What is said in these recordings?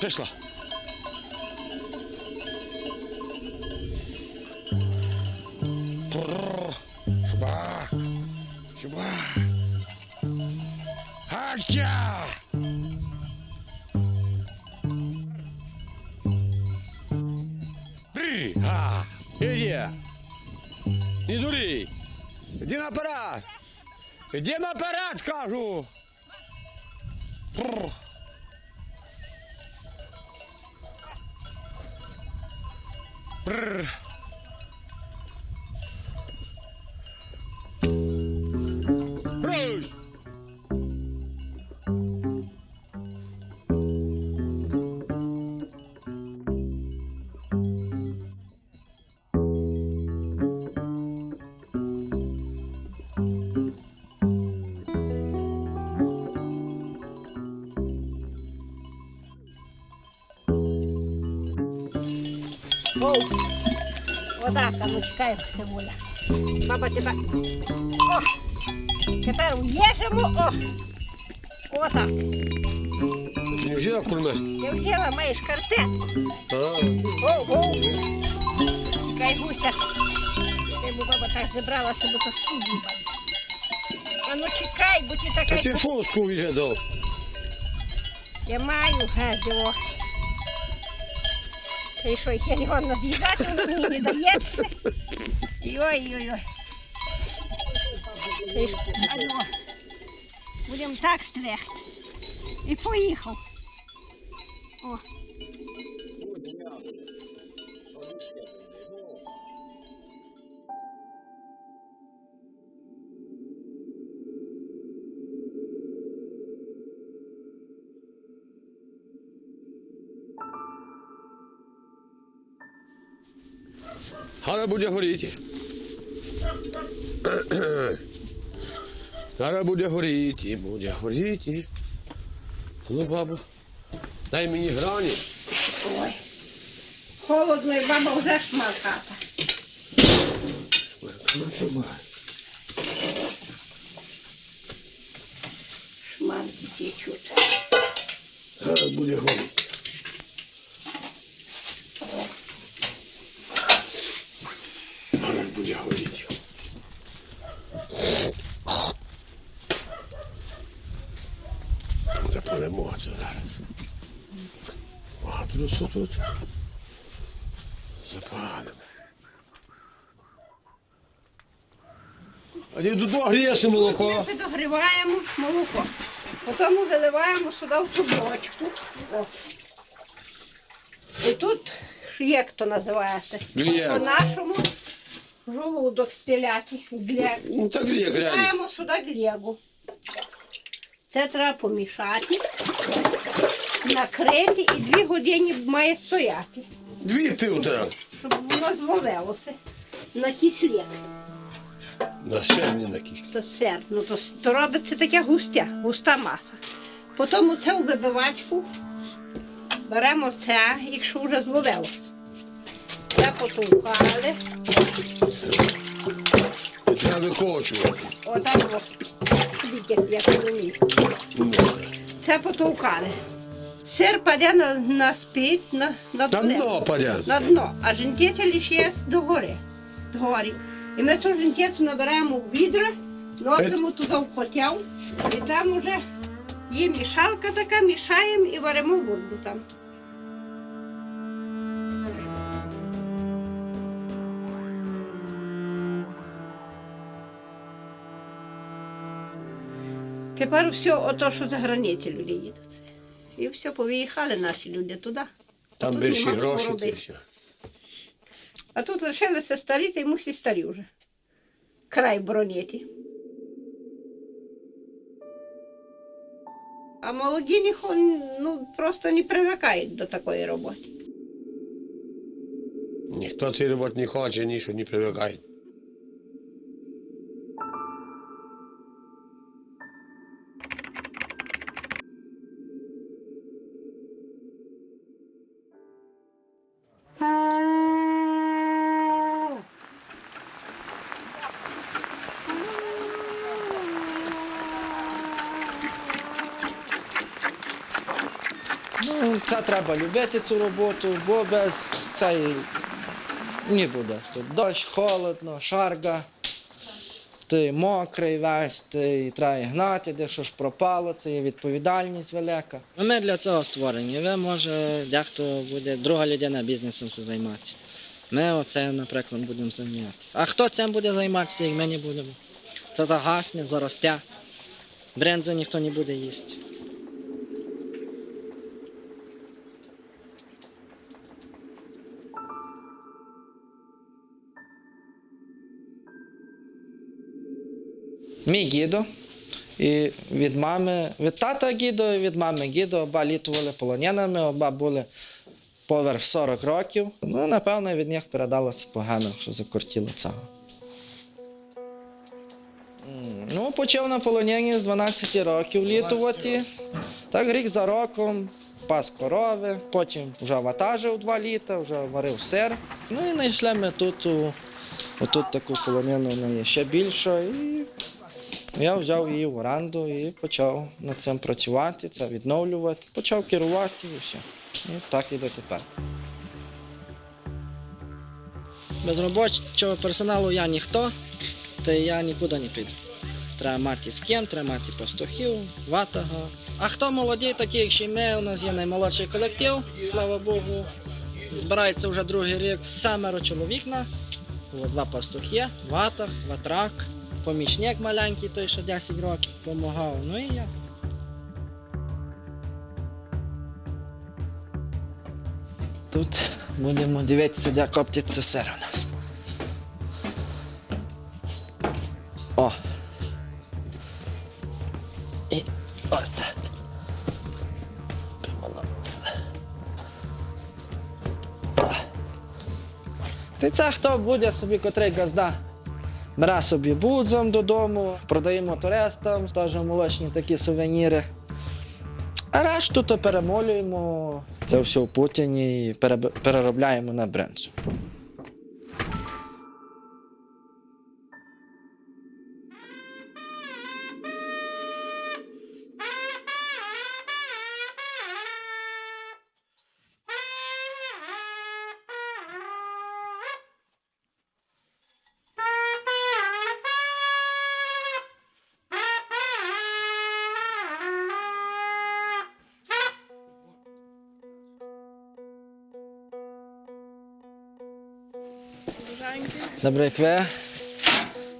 Пішла. Прррр. Шуба. Шуба. Гатя! Ри! А! Иди! Не дури! Иди на аппарат! Иди на аппарат, скажу! Прррр. Brrr. Оу. Отак, а ну чекай, Симуля. Баба тебе. О! Тепер уїжджемо. О! Отак. Не взяла курме? Ти взяла, маєш картет. Оу, оу. Чекай, гуся. Ти бо баба так зібралася, бо то студні. А ну чекай, бо ти така. ты фоску видел? Я маю гезо. Ти що, я його над'їдати, воно мені не дається. Ой-ой-ой. Будемо так стрехти. І поїхав. О. Зараз буде горіти. Зараз буде горіти, буде горіти. Ну, бабу, дай мені грані. Ой. Холодно, і баба вже шмарката. Шмарки течуть. Зараз буде горіти. Зараз буде горіти. Це перемога це зараз. Багато тут. Запалимо. А ти тут молоко. Ми підогріваємо молоко. Потім виливаємо сюди в цю бочку. О. І тут, як то називається? По-нашому жолудок стеляти. Глек. Ну так гріє, реально. Сюди глегу. Це треба помішати, накрити і дві години має стояти, Дві півтора. щоб воно звалилося на кислік. На серні на кість. То сер, ну то, то робиться таке густя, густа маса. Потім оце у вибивачку беремо це, якщо вже зловилося. Це потовкали, треба викочувати. отак от. Дивіться, як. Ну, Це потовкали. Сир паде на, на спить, на, на, На дно паде. на дно, а жентиця лише є догори. Догорі. І ми цю жентицю набираємо в відра, носимо туди в котел, і там уже є мішалка така, мішаємо і варимо воду там. Тепер все, ото, що за границі люди їдуть. І все, повиїхали наші люди туди. Там Тут більші гроші, це все. А тут лишилися старі, та й мусі старі вже. Край броніти. А молоді не, ну, просто не привикають до такої роботи. Ніхто цей робот не хоче, ніщо не привикає. Це треба любити цю роботу, бо без цієї не буде. Тут дощ, холодно, шарга, ти мокрий весь, ти треба гнати, де що ж пропало, це є відповідальність велика. Ми для цього створені. Ви, може, дехто буде, друга людина бізнесом се займатися. Ми оце, наприклад, будемо займатися. А хто цим буде займатися, як ми не будемо? Це загасне, заросте. Брензу ніхто не буде їсти. Мій гідо. І від мами, від тата гідо і від мами гідо оба літували полонянами, оба були поверх 40 років. Ну, напевно, від них передалося погано, що закортіло цього. Ну, почав на полоні з 12 років літувати. Так рік за роком пас корови, потім вже ватажив 2 літа, вже варив сир. Ну і знайшли ми тут, у, отут таку полонину вона є ще більша. І я взяв її в оренду і почав над цим працювати, це відновлювати, почав керувати і все. І так і дотепер. Без робочого персоналу я ніхто, то я нікуди не піду. Треба мати з ким, треба мати пастухів, ватага. А хто молоді, такі, як ще ми, у нас є наймолодший колектив, слава Богу. Збирається вже другий рік семеро чоловік нас. Два пастухи, ватах, ватрак, помічник маленький, той, що 10 років допомагав. Ну і я. Тут будемо дивитися, де коптиться сир у нас. О! І ось так. Та це хто буде собі, котрий газда. Бере собі будзом додому, продаємо туристам, теж молочні такі сувеніри. А решту то перемолюємо це все в Путіні і переробляємо на брензу. Добре, як ви?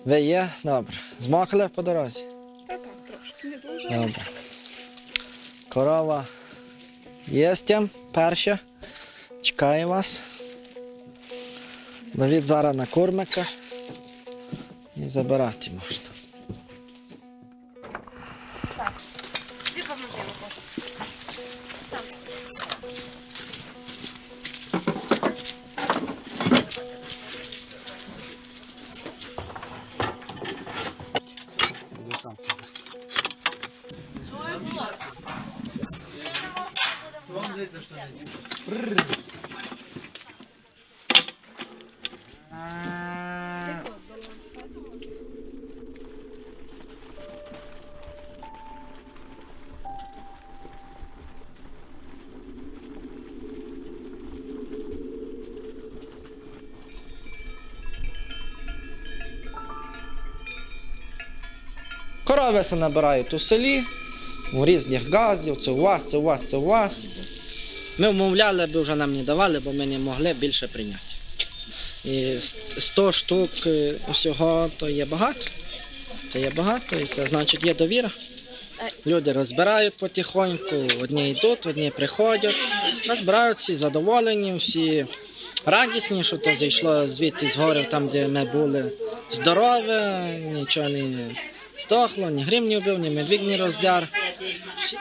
Ви є? Добре. Змокли по дорозі? Та так, трошки не дуже. Добре. Корова є з тим, перша. Чекає вас. Навіть зараз на кормика І забирати можна. Корови се набирають у селі, у різних газдів, це у вас, це у вас, це у вас. Ми вмовляли, аби вже нам не давали, бо ми не могли більше прийняти. І 100 штук е, усього то є багато. То є багато, і це значить є довіра. Люди розбирають потихоньку, одні йдуть, одні приходять, розбирають всі задоволені, всі радісні, що то зайшло звідти з гори, там, де ми були здорове, нічого не здохло, ні грім не вбив, ні медвідь не роздяр.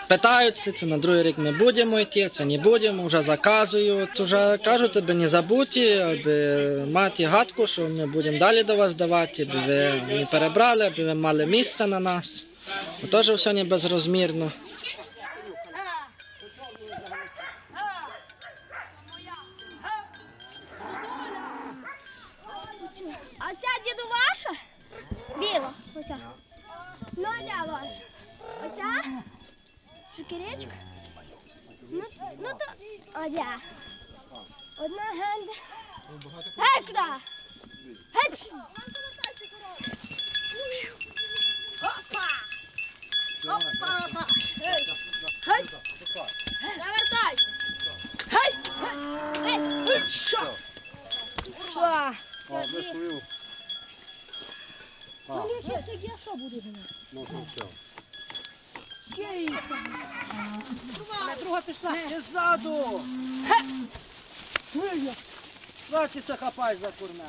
Питаються, це на другий рік ми будемо йти, це не будемо, вже заказують, вже кажуть, аби не забуті, аби мати гадку, що ми будемо далі до вас давати, аби ви не перебрали, аби ви мали місце на нас. Теж все не безрозмірно. А ця діду ваша? Біла, оця. Ну, а ця ваша? Оця? Жикеречка? Ну, ну то. О, я. Одна генда. Геть куди? Геть! Опа! Опа! Опа! Гей! Завертай! Гей! Гей! Гей! Що? Що? Мені ще сидя, що буде гнати? Друга пішла. Ти ззаду! Це хапаєш за курна?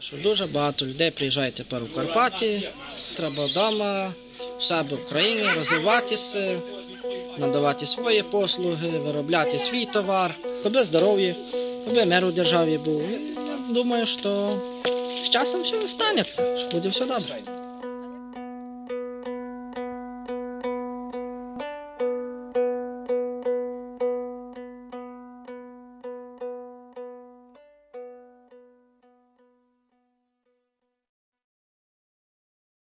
Що дуже багато людей приїжджають тепер у Карпаті. Треба вдома, в себе в країні розвиватися, надавати свої послуги, виробляти свій товар, аби здоров'я, аби мир у державі був. Я думаю, що з часом все станеться, що буде все добре.